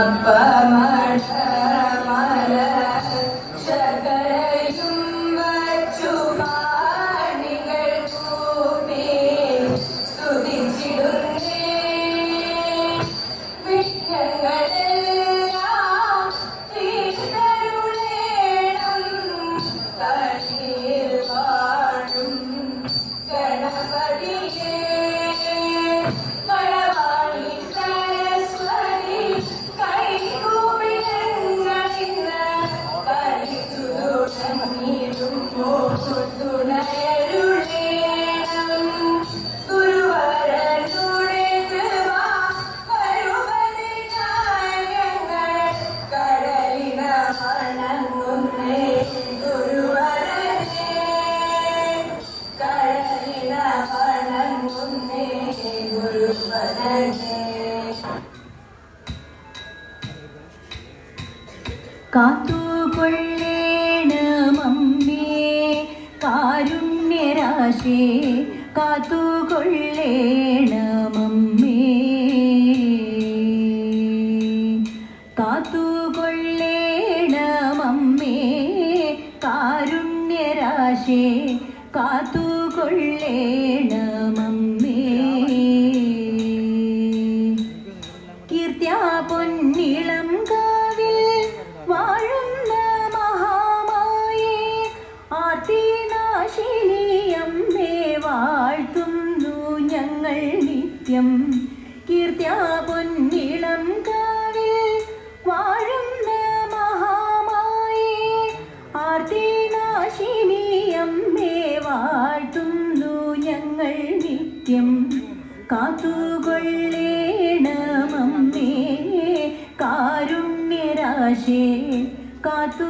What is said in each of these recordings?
ربنا കാത്തുകൊള്ളേണമമ്മേ കാരുണ്യരാശേ കാത്തുകൊള്ളേണമമ്മേ. കാത്തുകൊള്ളേണമമ്മേ കാരുണ്യരാശേ കാത്തുകൊള്ളേണമമ്മേ. ആകാശേ കാത്തുകൊള്ളേണമമ്മേ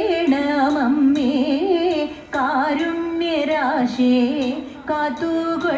കാത്തുകൊള്ളേണമമ്മേ കാരുണ്യരാശേ കാത്തുകൊള്ളേണമമ്മേ